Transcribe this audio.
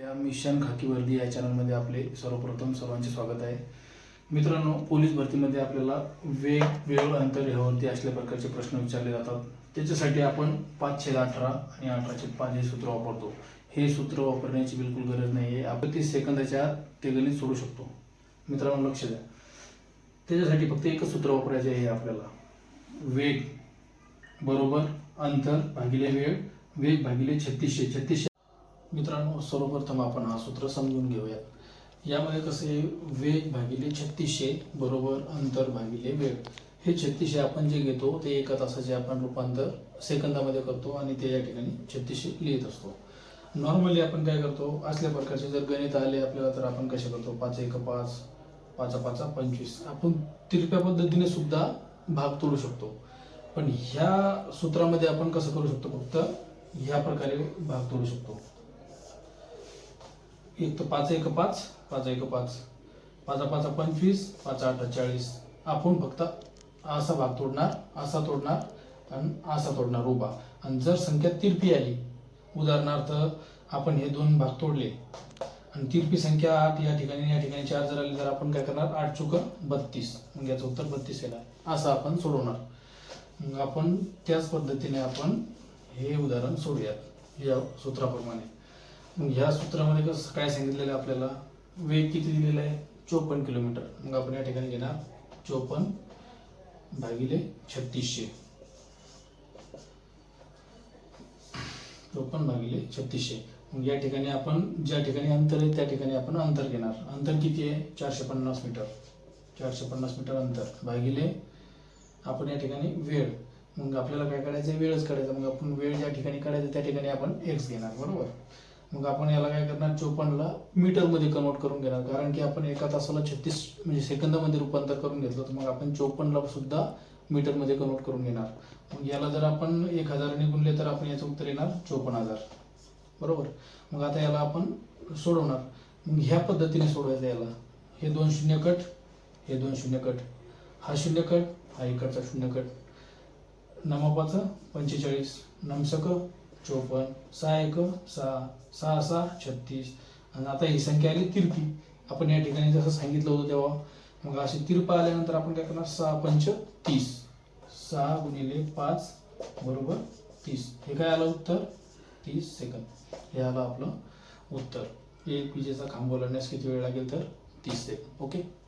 या मिशन खाकी वर्दी या चॅनलमध्ये आपले सर्वप्रथम सर्वांचे स्वागत आहे. मित्रांनो पोलीस भरतीमध्ये आपल्याला वेग वेळ अंतर ह्यावरती असल्या प्रकारचे प्रश्न विचारले जातात. त्याच्यासाठी आपण पाचशे अठरा आणि अठराशे पाच हे सूत्र वापरतो. हे सूत्र वापरण्याची बिलकुल गरज नाही आहे आपण तीस सेकंदाच्या आत ते गणित सोडू शकतो. मित्रांनो लक्ष द्या. त्याच्यासाठी फक्त एकच सूत्र वापरायचे आहे आपल्याला. वेग बरोबर अंतर भागिले वेळ वेग भागिले छत्तीसशे. छत्तीसशे मित्रांनो सर्वप्रथम आपण हा सूत्र समजून घेऊयात यामध्ये कसे वेग भागिले छत्तीसशे बरोबर अंतर भागिले वेळ. हे छत्तीसशे आपण जे घेतो ते एका तासाचे आपण रूपांतर सेकंदामध्ये करतो आणि ते या ठिकाणी छत्तीसशे लिहित असतो. नॉर्मली आपण काय करतो असल्या प्रकारचे जर गणित आले आपल्याला तर आपण कसे करतो? पाच एक पाच पाच पाच पंचवीस. आपण तिरप्या पद्धतीने सुद्धा भाग तोडू शकतो. पण ह्या सूत्रामध्ये आपण कसं करू शकतो? फक्त ह्या प्रकारे भाग तोडू शकतो. एक तर पाच एक पाच पाच एक पाच. पाचा पाचा पंचवीस पाच आठ चाळीस. आपण फक्त असा भाग तोडणार असा तोडणार आणि असा तोडणार उभा. आणि जर संख्या तिरपी आली उदाहरणार्थ आपण हे दोन भाग तोडले आणि तिरपी संख्या आठ या ठिकाणी या ठिकाणी चार जर आली तर आपण काय करणार? आठ चुक बत्तीस. मग याचं उत्तर बत्तीस येणार असं आपण सोडवणार. मग आपण त्याच पद्धतीने आपण हे उदाहरण सोडूयात. या सूत्राप्रमाणे. मग ह्या सूत्रामध्ये कसं काय सांगितलेलं आहे आपल्याला? वेग किती दिलेला आहे? चोपन्न किलोमीटर. मग आपण या ठिकाणी घेणार चोपन्न भागिले छत्तीसशे. चोपन्न भागिले छत्तीसशे. मग या ठिकाणी आपण ज्या ठिकाणी अंतर आहे त्या ठिकाणी आपण अंतर घेणार. अंतर किती आहे? चारशे पन्नास मीटर. चारशे पन्नास मीटर अंतर. भागिले आपण या ठिकाणी वेळ. मग आपल्याला काय काढायचं वेळच काढायचा. मग आपण वेळ ज्या ठिकाणी काढायचं त्या ठिकाणी आपण एक्स घेणार. बरोबर? मग आपण याला काय करणार? चोपन्नला मीटरमध्ये कन्वर्ट करून घेणार. कारण की आपण एका तासाला छत्तीस म्हणजे सेकंदामध्ये रूपांतर करून घेतलं तर मग आपण चोपन्नला सुद्धा मीटरमध्ये कन्वर्ट करून घेणार. मग याला जर आपण एक हजाराने गुणले तर आपण याचं उत्तर येणार चोपन्न हजार. बरोबर? मग आता याला आपण सोडवणार. मग ह्या पद्धतीने सोडवायचं याला. हे दोन शून्य कट हे दोन शून्य कट. हा शून्य कट हा इकडचा शून्य कट. नमापाचं पंचेचाळीस. नमसक चोपन्न सहा एक सहा सहा सहा छत्तीस. आणि आता ही संख्या आली तिरपी. आपण या ठिकाणी जसं सांगितलं होतं तेव्हा मग अशी तिरपा आल्यानंतर आपण काय करणार? सहा पंच तीस. सहा गुणिले पाच बरोबर तीस. हे काय आलं उत्तर? तीस सेकंद. हे आलं आपलं उत्तर. एक विजेचा खांब ओलांडण्यास किती वेळ लागेल तर? तीस सेकंद. ओके?